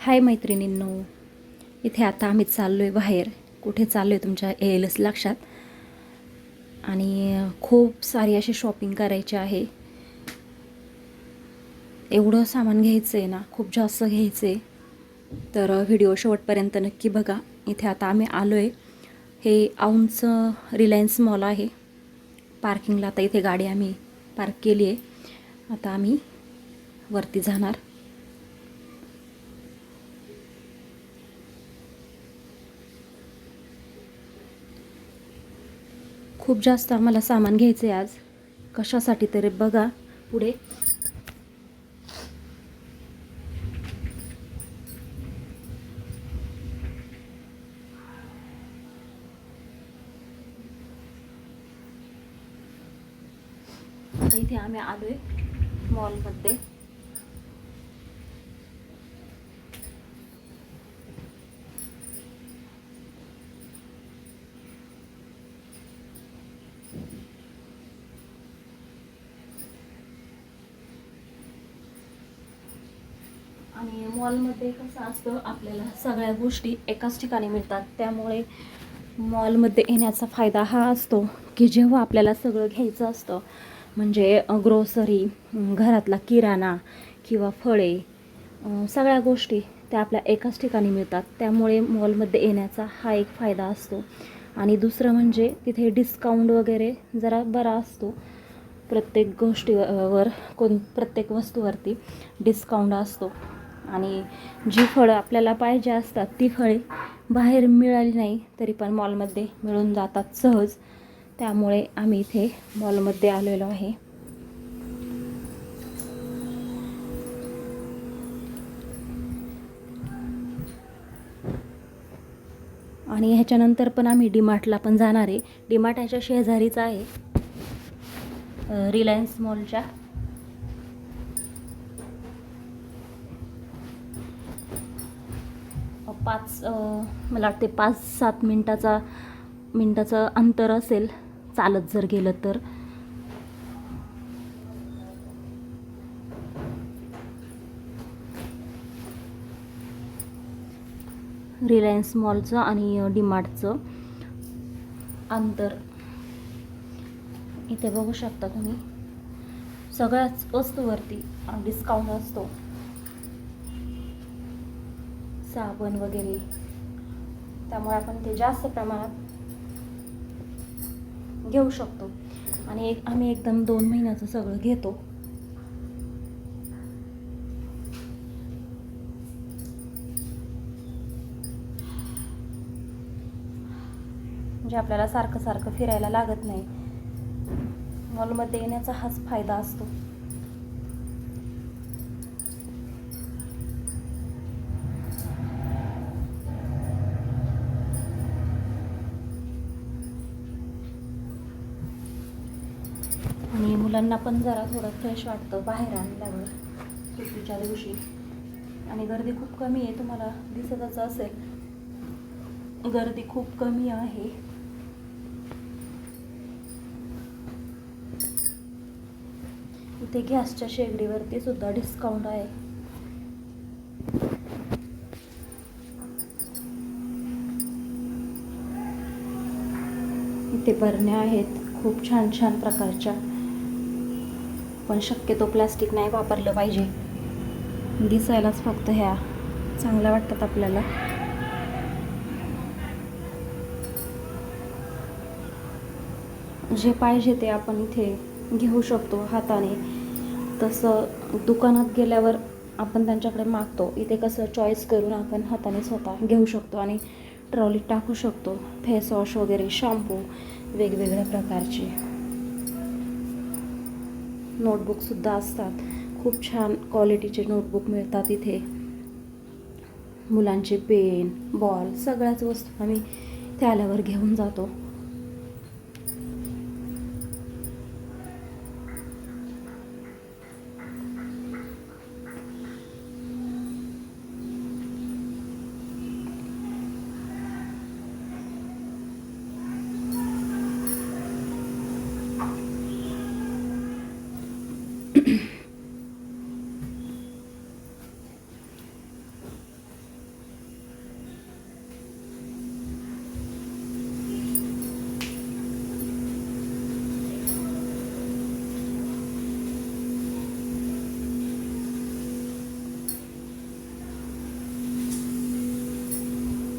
हाय मैत्रिणींनो इथे आता आम्ही चाललो आहे बाहेर. कुठे चाललो आहे तुमच्या येईलच लक्षात? आणि खूप सारी अशी शॉपिंग करायची आहे. एवढं सामान घ्यायचं आहे ना खूप जास्त घ्यायचं आहे तर व्हिडिओ शेवटपर्यंत नक्की बघा. इथे आता आम्ही आलो आहे हे औंचं रिलायन्स मॉल आहे. पार्किंगला आता इथे गाडी आम्ही पार्क केली आहे आता आम्ही वरती जाणार. खूप जास्त आम्हाला सामान घ्यायचं आहे आज. कशासाठी तरी बघा पुढे. इथे आम्ही आलो आहे मॉलमध्ये आणि मॉलमध्ये कसं असतं आपल्याला सगळ्या गोष्टी एकाच ठिकाणी मिळतात. त्यामुळे मॉलमध्ये येण्याचा फायदा हा असतो की जेव्हा आपल्याला सगळं घ्यायचं असतं म्हणजे ग्रोसरी घरातला किराणा किंवा फळे सगळ्या गोष्टी त्या आपल्या एकाच ठिकाणी मिळतात. त्यामुळे मॉलमध्ये येण्याचा हा एक फायदा असतो. आणि दुसरं म्हणजे तिथे डिस्काउंट वगैरे जरा बरा असतो. प्रत्येक गोष्टीवर कोण प्रत्येक वस्तूवरती डिस्काउंट असतो. आणि जी फळं आपल्याला पाहिजे असतात ती फळे बाहेर मिळाली नाही तरी पण मॉलमध्ये मिळून जातात सहज. त्यामुळे आम्ही इथे मॉलमध्ये आलेलो आहे. आणि ह्याच्यानंतर पण आम्ही डीमार्टला पण जाणार आहे. डीमार्ट ह्याच्या शेजारीच आहे रिलायन्स मॉलच्या. पाच मला वाटते पाच सात मिनटाचा मिनटाचं अंतर असेल चालत जर गेलं तर. रिलायन्स मॉलचं आणि डीमार्टचं अंतर. इथे बघू शकता तुम्ही. सगळ्याच वस्तूवरती डिस्काउंट असतो. साबण वगैरे. त्यामुळे आपण ते जास्त प्रमाणात घेऊ शकतो. आणि एक आम्ही एकदम दोन महिन्याचं सगळं घेतो. म्हणजे आपल्याला सारखं सारखं फिरायला लागत नाही. मॉलमध्ये येण्याचा हाच फायदा असतो. मुलांना पण जरा थोडं फ्रेश वाटतं बाहेर आणल्यावर सुट्टीच्या दिवशी. आणि गर्दी खूप कमी आहे तुम्हाला दिसतच असेल. गर्दी खूप कमी आहे. इथे गॅसच्या शेगडीवरती सुद्धा डिस्काउंट आहे. इथे बरण्या आहेत खूप छान छान प्रकारच्या. पण शक्यतो प्लास्टिक नाही वापरलं पाहिजे. दिसायलाच फक्त ह्या. चांगल्या वाटतात आपल्याला. जे पाहिजे ते आपण इथे घेऊ शकतो हाताने. तसं दुकानात गेल्यावर आपण त्यांच्याकडे मागतो. इथे कसं चॉईस करून आपण हाताने स्वतः घेऊ शकतो आणि ट्रॉलीत टाकू शकतो. फेस वॉश वगैरे शॅम्पू वेगवेगळ्या प्रकारचे. नोटबुकसुद्धा असतात. खूप छान क्वालिटीचे नोटबुक मिळतात इथे. मुलांचे पेन बॉल सगळ्याच वस्तू आम्ही त्या आल्यावर घेऊन जातो.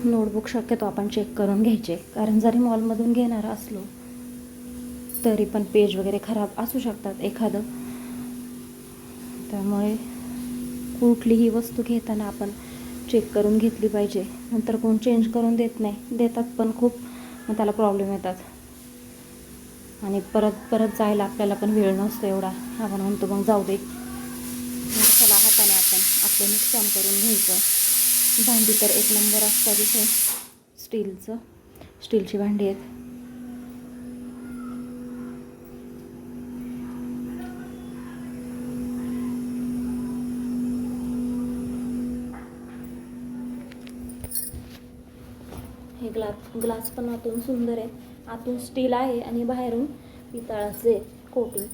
नोटबुक शक्यतो आपण चेक करून घ्यायचे. कारण जरी मॉलमधून घेणार असलो तरी पण पेज वगैरे खराब असू शकतात एखादं. त्यामुळे कुठलीही वस्तू घेताना आपण चेक करून घेतली पाहिजे. नंतर कोण चेंज करून देत नाही देतात पण खूप मग त्याला प्रॉब्लेम येतात. आणि परत परत जायला आपल्याला पण वेळ नसतो एवढा. आपण म्हणतो मग जाऊ दे. चला हाताने आपण आपलं नुकसान करून घ्यायचं. भांडी तर एक नंबर असतात इथे. स्टीलचं. स्टीलची भांडी आहेत. हे ग्लास ग्लास पण आतून सुंदर आहे. आतून स्टील आहे आणि बाहेरून पितळाचे कोटिंग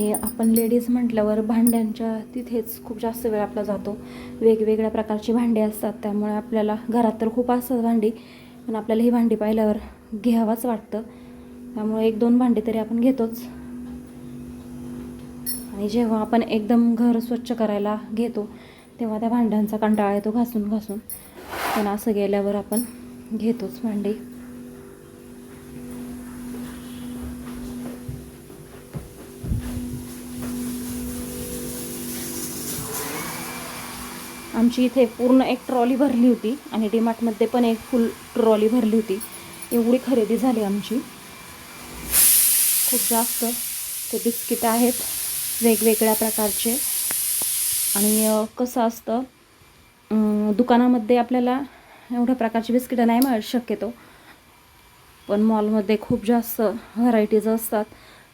आणि आपण लेडीज म्हटल्यावर भांड्यांच्या तिथेच खूप जास्त वेळ आपला जातो. वेगवेगळ्या प्रकारची भांडी असतात त्यामुळे आपल्याला घरात तर खूप असतात भांडी पण आपल्याला ही भांडी पाहिल्यावर घ्यावाच वाटतं. त्यामुळे एक दोन भांडी तरी आपण घेतोच. आणि जेव्हा आपण एकदम घर स्वच्छ करायला घेतो तेव्हा त्या भांड्यांचा कंटाळा येतो घासून घासून. पण असं गेल्यावर आपण घेतोच भांडी. आमची इथे पूर्ण एक ट्रॉली भरली होती आणि डीमार्टमध्ये पण एक फुल ट्रॉली भरली होती. एवढी खरेदी झाली आमची. खूप जास्त. ते बिस्किट आहेत वेगवेगळ्या प्रकारचे. आणि कसं असतं दुकानामध्ये आपल्याला एवढ्या प्रकारची बिस्किटं नाही मिळत शक्यतो. पण मॉलमध्ये खूप जास्त व्हरायटीज असतात.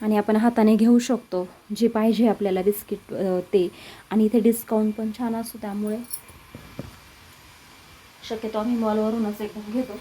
आणि आपण हाताने घेऊ शकतो. जे पाहिजे आपल्याला बिस्किट ते. आणि इथे डिस्काउंट पण छान असतो त्यामुळे. शक्यतो आम्ही मॉलवरूनच एकदम घेतो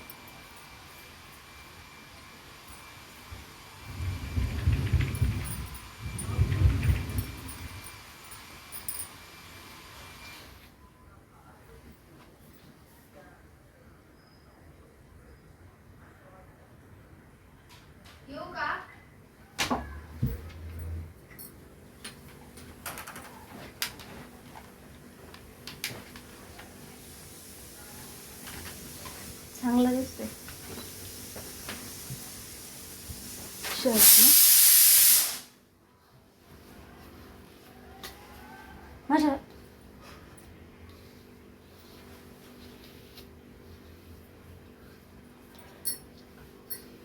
चांगला दिसतोय शर्ट ना माझ्या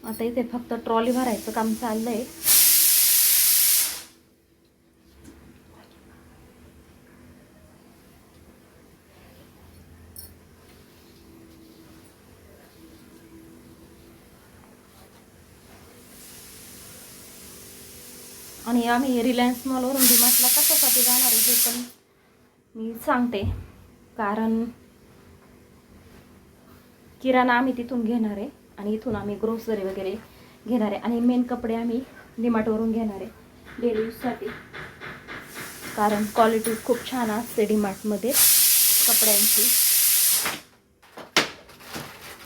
आता इथे फक्त ट्रॉली भरायचं काम चाललंय. आणि आम्ही रिलायन्स मॉलवरून डिमार्टला कशासाठी जाणार आहे हे पण मी सांगते. कारण किराणा आम्ही तिथून घेणार आहे आणि इथून आम्ही ग्रोसरी वगैरे घेणार आहे. आणि मेन कपडे आम्ही डिमार्टवरून घेणार आहे. डेली यूजसाठी कारण क्वालिटी खूप छान असते डिमार्टमध्ये. कपड्यांची.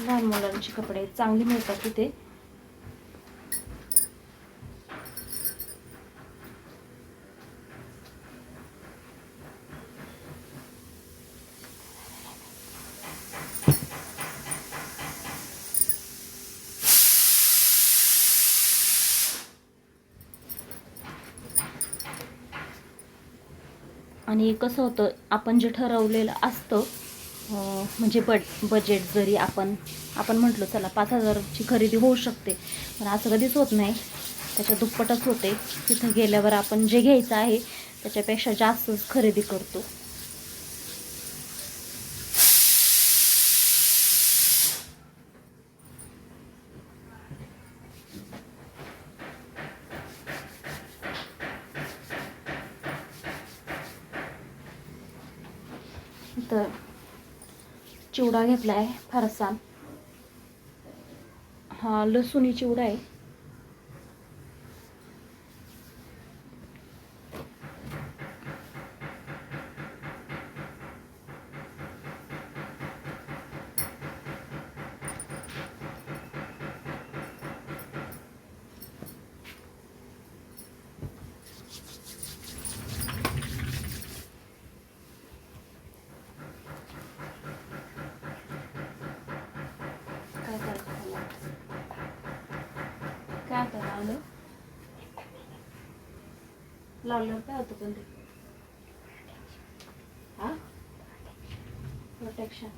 लहान मुलांची कपडे चांगली मिळतात तिथे. आणि कसं होतं आपण जे ठरवलेलं असतं म्हणजे बट बजेट जरी आपण आपण म्हटलो चला पाच हजारची खरेदी होऊ शकते पण असं कधीच होत नाही. त्याच्या दुप्पटच होते. तिथं गेल्यावर आपण जे घ्यायचं आहे त्याच्यापेक्षा जास्तच खरेदी करतो तर चिवडा घेतला आहे? फरसाण हा लसूणी चिवडा आहे काय होतं लावलं लावल्यावर काय होतं पण ते प्रोटेक्शन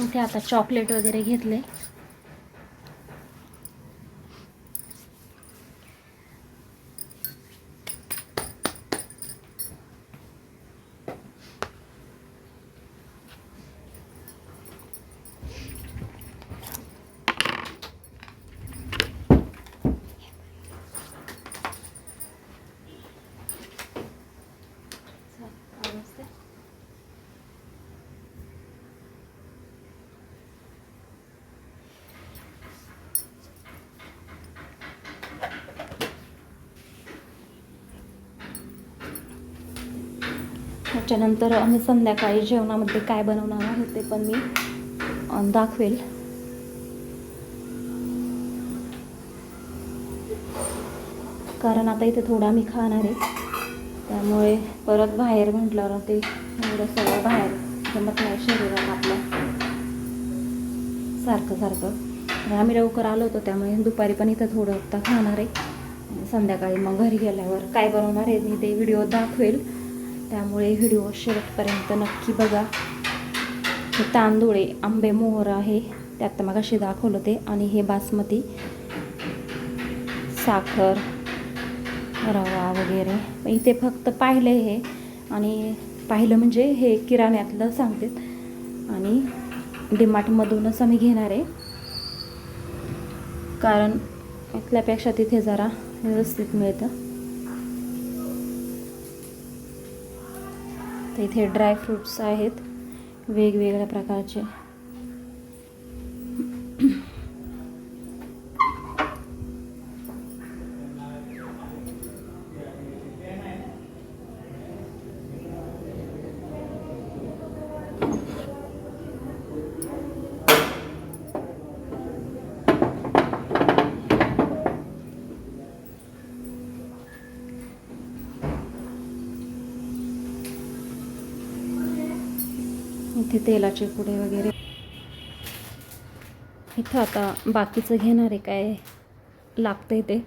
इथे आता चॉकलेट वगैरे घेतले. त्याच्यानंतर आम्ही संध्याकाळी जेवणामध्ये काय बनवणार आहे ते पण मी दाखवेल. कारण आता इथे थोडं आम्ही खाणार आहे. त्यामुळे परत बाहेर म्हटल्यावर ते एवढं सगळं बाहेर जमत नाही शरीराला आपल्या. सारखं सारखं. आम्ही लवकर आलो होतो त्यामुळे दुपारी पण इथं थोडं आता खाणार आहे. संध्याकाळी मग घरी गेल्यावर काय बनवणार आहे मी ते व्हिडिओ दाखवेल. त्यामुळे व्हिडिओ शेवटपर्यंत नक्की बघा. हे तांदूळ आहे आंबे मोहर आहे. त्यात मग असे दाखवलं ते आणि हे बासमती. साखर रवा वगैरे. इथे फक्त पाहिलं हे. आणि पाहिलं म्हणजे हे किराण्यातलं सांगते. आणि डिमार्टमधूनच आम्ही घेणार आहे. कारण इथल्यापेक्षा तिथे जरा व्यवस्थित मिळतं. तर इथे ड्रायफ्रूट्स आहेत. वेगवेगळ्या प्रकारचे. तेलाचे पुडे वगैरे. इथं आता बाकीचं घेणार आहे काय लागतंय ते.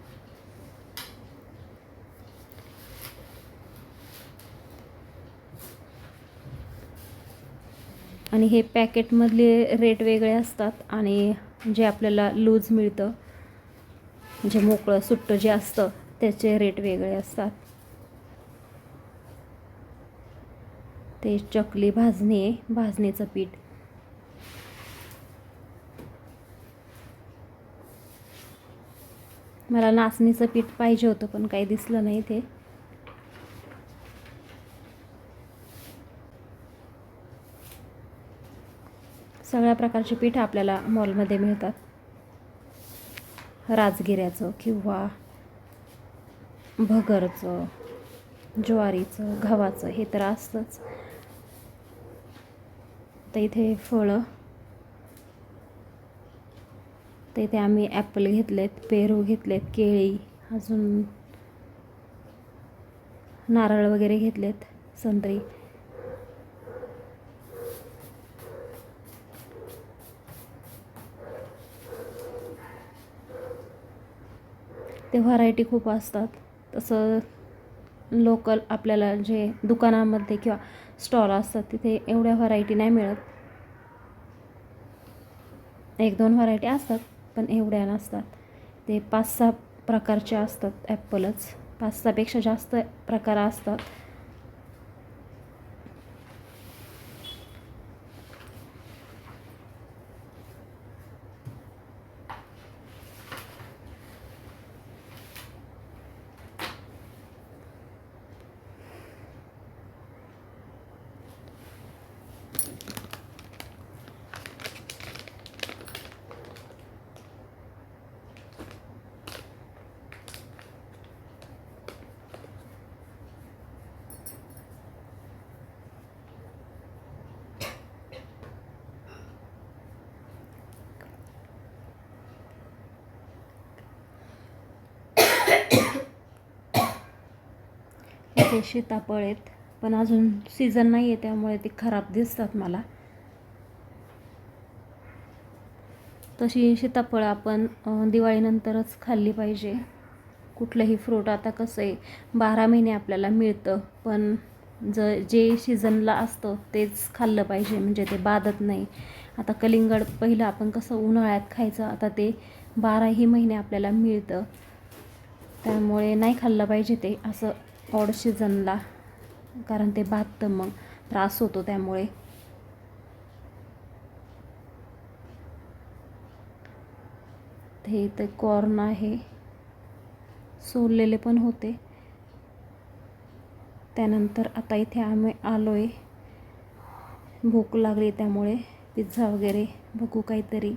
आणि हे पॅकेटमधले रेट वेगळे असतात आणि जे आपल्याला लूज मिळतं जे मोकळं सुट्टं जे असतं त्याचे रेट वेगळे असतात. ते चकली भाजणी आहे भाजणीचं पीठ. मला नाचणीचं पीठ पाहिजे होतं पण काही दिसलं नाही ते. सगळ्या प्रकारचे पीठ आपल्याला मॉलमध्ये मिळतात. राजगिऱ्याचं किंवा भगरचं ज्वारीचं गव्हाचं हे तर असतंच. तर इथे फळं. तर इथे आम्ही ॲपल घेतलेत पेरू घेतलेत केळी अजून नारळ वगैरे घेतलेत संत्री. ते व्हरायटी खूप असतात. तसं लोकल आपल्याला जे दुकानामध्ये किंवा स्टॉल असतात तिथे एवढ्या व्हरायटी नाही मिळत. एक दोन व्हरायटी असतात पण एवढ्या नसतात. ते पाच सहा प्रकारचे असतात ॲपलच पाच सहापेक्षा जास्त प्रकार असतात. ते सीताफळ आहेत. पण अजून सीझन नाही आहे त्यामुळे ते खराब दिसतात मला. तशी सीताफळं आपण दिवाळीनंतरच खाल्ली पाहिजे. कुठलंही फ्रूट आता कसं आहे बारा महिने आपल्याला मिळतं. पण ज जे सीझनला असतं तेच खाल्लं पाहिजे. म्हणजे ते बाधत नाही. आता कलिंगड पहिलं आपण कसं उन्हाळ्यात खायचं आता ते बाराही महिने आपल्याला मिळतं. त्यामुळे नाही खाल्लं पाहिजे ते असं ऑड सीझनला कारण ते बाधतं मग त्रास होतो त्यामुळे. हे इथं कॉर्न आहे. सोललेले पण होते. त्यानंतर आता इथे आम्ही आलो आहे भूक लागली त्यामुळे. पिझ्झा वगैरे बघू काहीतरी.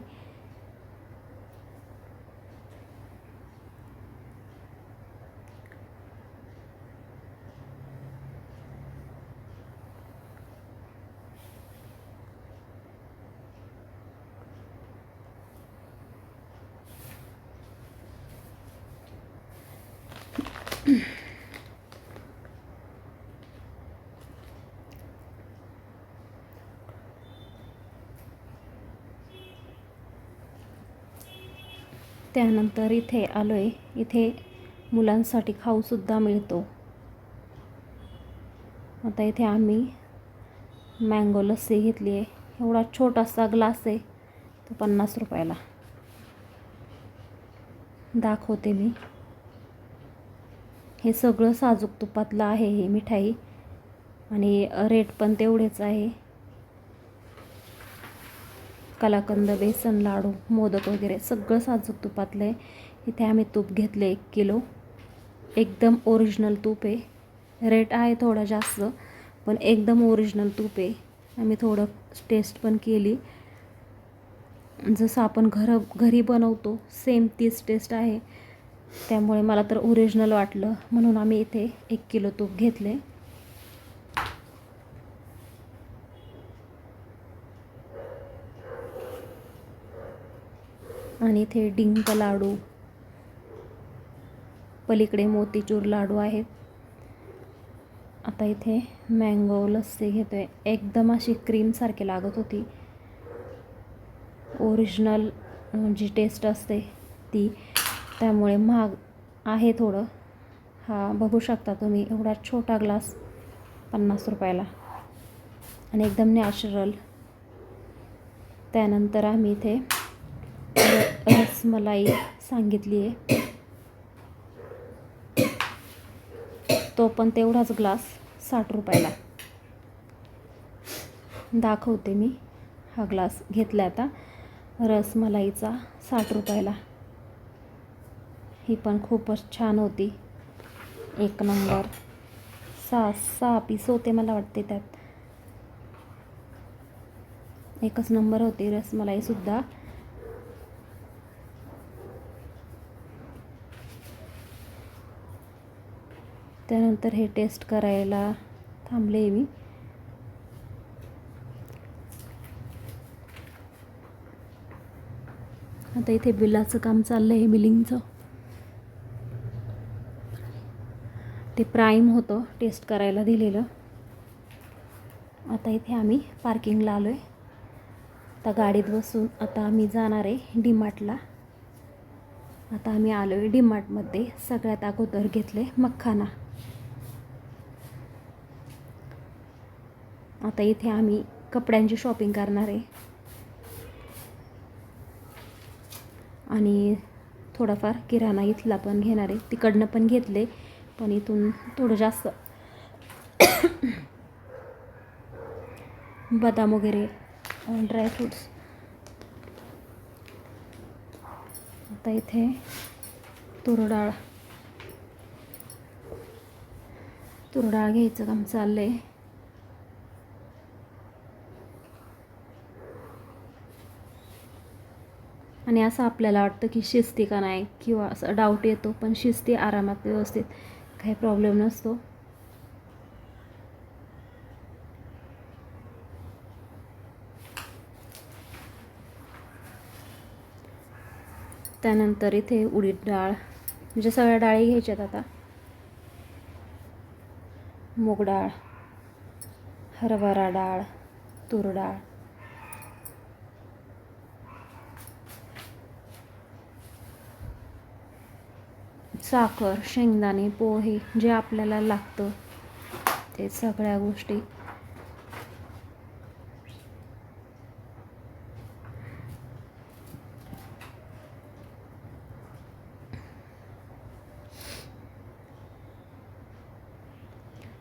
त्यानंतर इथे आलो आहे इथे मुलांसाठी खाऊसुद्धा मिळतो. आता इथे आम्ही मँगो लस्सी घेतली आहे एवढा छोटासा ग्लास आहे तो पन्नास रुपयाला. दाखवते मी. हे सगळं साजूक तुपातलं आहे हे मिठाई. आणि रेट पण तेवढेच आहे. कलाकंद बेसन लाडू मोदक वगैरे सगळं साजूक तुपातलं आहे. इथे आम्ही तूप घेतलं एक किलो. एकदम ओरिजिनल तूप आहे. रेट आहे थोडा जास्त पण एकदम ओरिजिनल तूप आहे. आम्ही थोडं टेस्ट पण केली. जसं आपण घर घरी बनवतो सेम तीच टेस्ट आहे. त्यामुळे मला तर ओरिजिनल वाटलं. म्हणून आम्ही इथे एक किलो तूप घेतले आणि इथे डिंक लाडू पलीकडे मोतीचूर लाडू आहेत आता इथे मँगो लस्सी घेतोय. एकदम अशी क्रीमसारखी लागत होती. ओरिजिनल जी टेस्ट असते ती. त्यामुळे महाग आहे थोडं. हा बघू शकता तुम्ही एवढा छोटा ग्लास पन्नास रुपयाला. आणि एकदम नॅचरल त्यानंतर आम्ही इथे रसमलाई सांगितली आहे. तो पण तेवढाच ग्लास साठ रुपयाला. दाखवते मी. हा ग्लास घेतला आता. रसमलाईचा साठ रुपयाला. ही पण खूपच छान होती. एक नंबर. सहा सहा पीस होते मला वाटते त्यात. एकच नंबर होती रसमलाईसुद्धा त्यानंतर हे टेस्ट करायला थांबले मी. आता इथे बिलाचं काम चाललं आहे बिलिंगचं. ते प्राईम होतं टेस्ट करायला दिलेलं. आता इथे आम्ही पार्किंगला आलो आहे आता गाडीत बसून आता आम्ही जाणार आहे डीमार्टला. आता आम्ही आलो आहे डीमार्टमध्ये सगळ्यात अगोदर घेतले मखाना. आता इथे आम्ही कपड्यांची शॉपिंग करणार आहे. आणि थोडाफार किराणा इथला पण घेणार आहे. तिकडनं पण घेतले पण इथून थोडं जास्त. बदाम वगैरे ड्रायफ्रूट्स आता इथे तुरडाळ तुरडाळ घ्यायचं काम चाललं आहे आणि असं आपल्याला वाटतं की शिस्ती का नाही किंवा असं डाऊट येतो पण शिस्ती आरामात व्यवस्थित काही प्रॉब्लेम नसतो. त्यानंतर इथे उडीद डाळ म्हणजे सगळ्या डाळी घ्यायच्यात आता. मूग डाळ हरभरा डाळ तूर डाळ. साखर शेंगदाणे पोहे जे आपल्याला लागतं ते सगळ्या गोष्टी.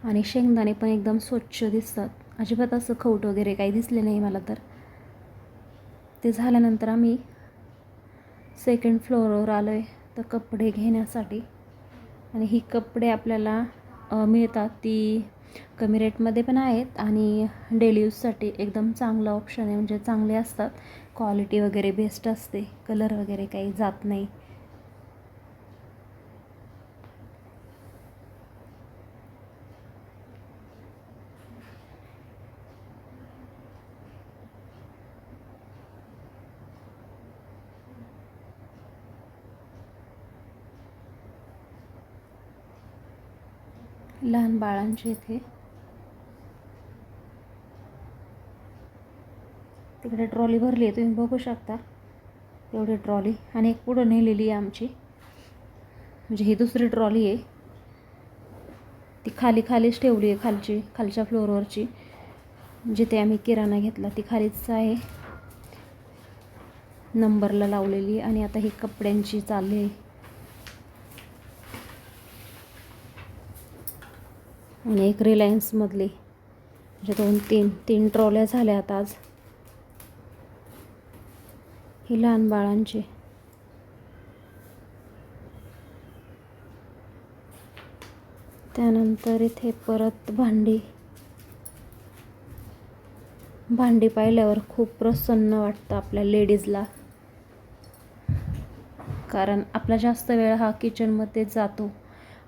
आणि शेंगदाणे पण एकदम स्वच्छ दिसतात. अजिबात असं खवट वगैरे काही दिसले नाही मला तर. ते झाल्यानंतर आम्ही सेकंड फ्लोअरवर आलो आहे तर कपडे घेण्यासाठी. आणि ही कपडे आपल्याला मिळतात. ती कमी रेटमध्ये पण आहेत आणि डेली यूजसाठी एकदम चांगलं ऑप्शन आहे. म्हणजे चांगले असतात. क्वालिटी वगैरे बेस्ट असते. कलर वगैरे काही जात नाही लहान बाळांची इथे. तिकडे ट्रॉली भरली आहे तुम्ही बघू शकता. एवढी ट्रॉली आणि एक पुढं नेलेली आहे आमची. म्हणजे ही दुसरी ट्रॉली आहे. ती खाली खालीच ठेवली आहे खालची खालच्या फ्लोअरवरची. जिथे आम्ही किराणा घेतला ती खालीच आहे. नंबरला लावलेली आणि आता ही कपड्यांची चालली आहे. आणि एक रिलायन्समधली. म्हणजे दोन तीन तीन ट्रॉल्या झाल्या आता आज. ही लहान बाळांची. त्यानंतर इथे परत भांडी. भांडी पाहिल्यावर खूप प्रसन्न वाटतं आपल्या लेडीजला. कारण आपला जास्त वेळ हा किचनमध्ये जातो.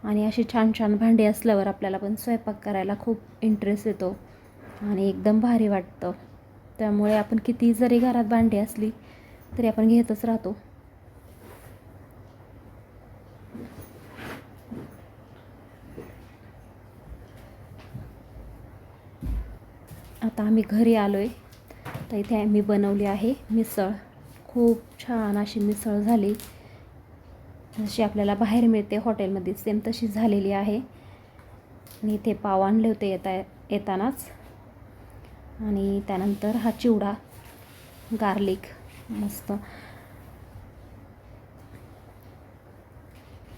आणि अशी छान छान भांडी असल्यावर आपल्याला पण स्वयंपाक करायला खूप इंटरेस्ट येतो आणि एकदम भारी वाटतं. त्यामुळे आपण किती जरी घरात भांडी असली तरी आपण घेतच राहतो. आता आम्ही घरी आलो आहे तर इथे आम्ही बनवली आहे मिसळ. खूप छान अशी मिसळ झाली. जशी आपल्याला बाहेर मिळते हॉटेलमध्ये सेम तशी झालेली आहे. आणि इथे पाव आणले होते येता येतानाच. आणि त्यानंतर हा चिवडा गार्लिक मस्त.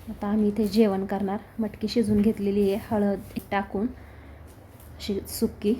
आता आम्ही इथे जेवण करणार. मटकी शिजून घेतलेली आहे हळद टाकून. अशी सुकी.